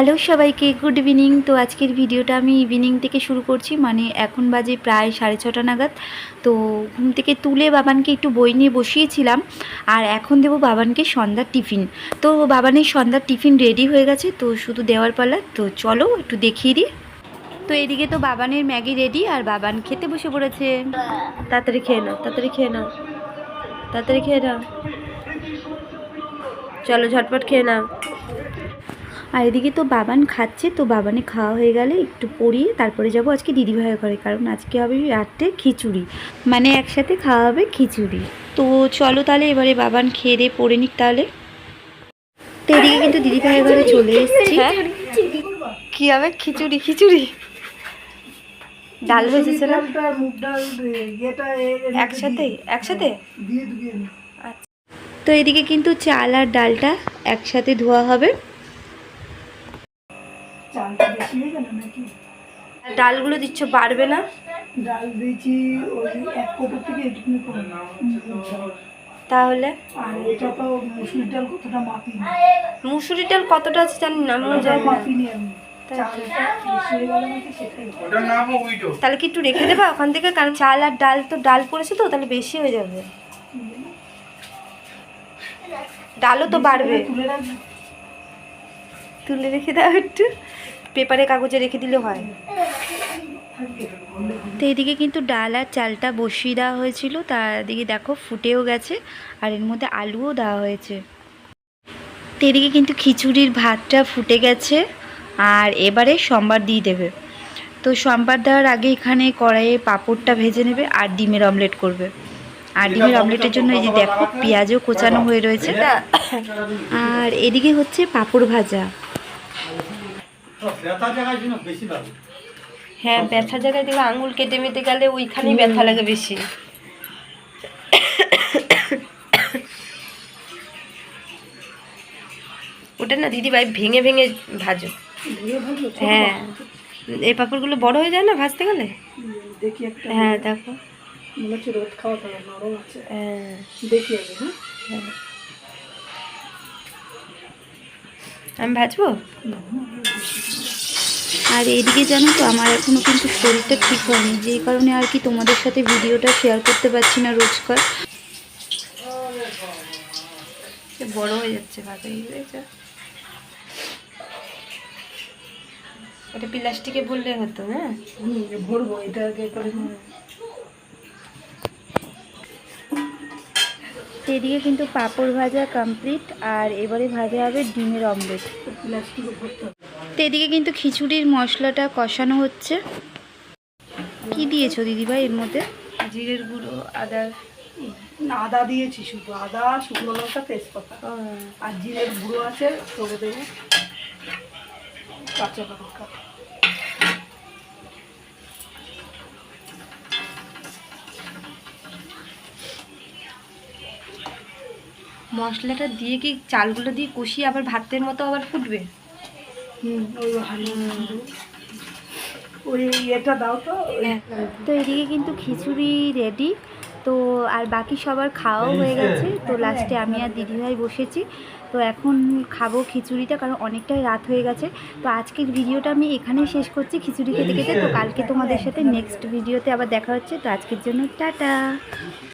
Hello সবাইকে, good evening. তো আজকের ভিডিওটা আমি ইভিনিং থেকে শুরু করছি মানে এখন বাজে প্রায় সাড়ে ছটা নাগাদ। তো ঘুম থেকে তুলে বাবানকে একটু বই নিয়ে বসিয়েছিলাম, আর এখন দেবো বাবানকে সন্ধ্যার টিফিন। তো বাবানের সন্ধ্যার টিফিন রেডি হয়ে গেছে, তো শুধু দেওয়ার পালা। তো চলো একটু দেখিয়ে দিই। তো এদিকে তো বাবানের ম্যাগি রেডি, আর বাবান খেতে বসে পড়েছে। তাড়াতাড়ি খেয়ে নাও, তাড়াতাড়ি খেয়ে নাও, তাড়াতাড়ি খেয়ে নাও। চলো ঝটপট খেয়ে নাও। আর এদিকে তো বাবান খাচ্ছে তো বাবানে খাওয়া হয়ে গেলে একটু পরিয়ে তারপরে যাব আজকে দিদিভাইয়ের ঘরে কারণ আজকে হবে রাত্রে খিচুড়ি। মানে একসাথে খাওয়া হবে খিচুড়ি। তো চলো তাহলে এবারে বাবান খেয়ে দিয়ে পড়ে নিক তাহলে। তো এদিকে কিন্তু দিদিভাইয়ের ঘরে চলে এসেছি। হ্যাঁ। কি হবে? খিচুড়ি খিচুড়ি। ডাল ভেজেছে না? ডালটা মুগ ডাল ইয়েটা এর- এর একসাথে? একসাথে? দিয়ে দিয়ে দিই। তো এদিকে কিন্তু চাল আর ডালটা একসাথে ধোয়া হবে চালটা নাকি? ডালগুলো দিচ্ছ বাড়বে না? ডাল দিয়েছি ওই এক কোটো থেকে এটুকুনি কম। তাহলে? আর এটা তো মুসুর ডাল কতটা মাপিনি মুসুরি ডাল কতটা আছে জানি না আমিও ওটা জানি না। মাপিনি আমি? তাহলে কি? একটু রেখে দেবা ওখান থেকে? কারণ চাল আর ডাল তো ডাল পড়েছে তো তাহলে বেশি হয়ে যাবে। ডালও তো বাড়বে। তুলে তুলে রেখে দাও একটু। পেপারে কাগজে রেখে দিলে হয়। তো এদিকে কিন্তু ডাল আর চালটা বসিয়ে দেওয়া হয়েছিল। তার দিকে দেখো ফুটেও গেছে আর এর মধ্যে আলুও দেওয়া হয়েছে। তো এদিকে কিন্তু খিচুড়ির ভাতটা ফুটে গেছে আর এবারে সম্বার দিয়ে দেবে। তো সোমবার দেওয়ার আগে এখানে কড়াইয়ে পাঁপড়টা ভেজে নেবে আর ডিমের অমলেট করবে। আর ডিমের অমলেটের জন্য এই যে দেখো পেঁয়াজও কোচানো হয়ে রয়েছে। আর এদিকে হচ্ছে পাঁপড় ভাজা ব্যথা জায়গায় জন্য বেশি লাগে হ্যাঁ ব্যথা জায়গায় দেখবে আঙুল কেটে মেটে গেলে ওইখানেই ব্যথা লাগে বেশি। ওটা না দিদি ভাই ভেঙে ভেঙে ভাজো? হ্যাঁ। এই পাপড়গুলো বড় হয়ে যায় না ভাজতে গেলে? দেখি একটা হ্যাঁ দেখো। মনে হচ্ছে রোদ খাওয়াতে হবে নরম আছে। হ্যাঁ। দেখি আগে হ্যাঁ? আমি ভাজবো? আর এদিকে জানো তো আমার এখনও কিন্তু শরীরটা ঠিক হয়নি। যেই কারণে আর কি তোমাদের সাথে ভিডিওটা শেয়ার করতে পারছি না রোজকার। বড় হয়ে যাচ্ছে এটা প্লাস্টিকে বললে হতো হ্যাঁ? ভরবো এটা এদিকে কিন্তু পাঁপড় ভাজা কমপ্লিট আর এবারে ভাজা হবে ডিমের অমলেট প্লাস্টিকে ভরতে তো এদিকে কিন্তু খিচুড়ির মশলাটা কষানো হচ্ছে। কি দিয়েছ দিদিভাই এর মধ্যে? জিরের গুঁড়ো আদা আদা দিয়েছি শুধু। আদা শুকনো লঙ্কা তেজপাতা। আর জিরের গুঁড়ো আছে করে দেবো। কাঁচা লঙ্কা। মশলাটা দিয়ে কি চালগুলো দিয়ে কষিয়ে আবার ভাতের মতো আবার ফুটবে? তো এদিকে কিন্তু খিচুড়ি রেডি তো আর বাকি সবার খাওয়াও হয়ে গেছে তো লাস্টে আমি আর দিদিভাই বসেছি। তো এখন খাব খিচুড়িটা কারণ অনেকটাই রাত হয়ে গেছে। তো আজকের ভিডিওটা আমি এখানেই শেষ করছি খিচুড়ি খেতে খেতে। তো কালকে তোমাদের সাথে নেক্সট ভিডিওতে আবার দেখা হচ্ছে। তো আজকের জন্য টাটা।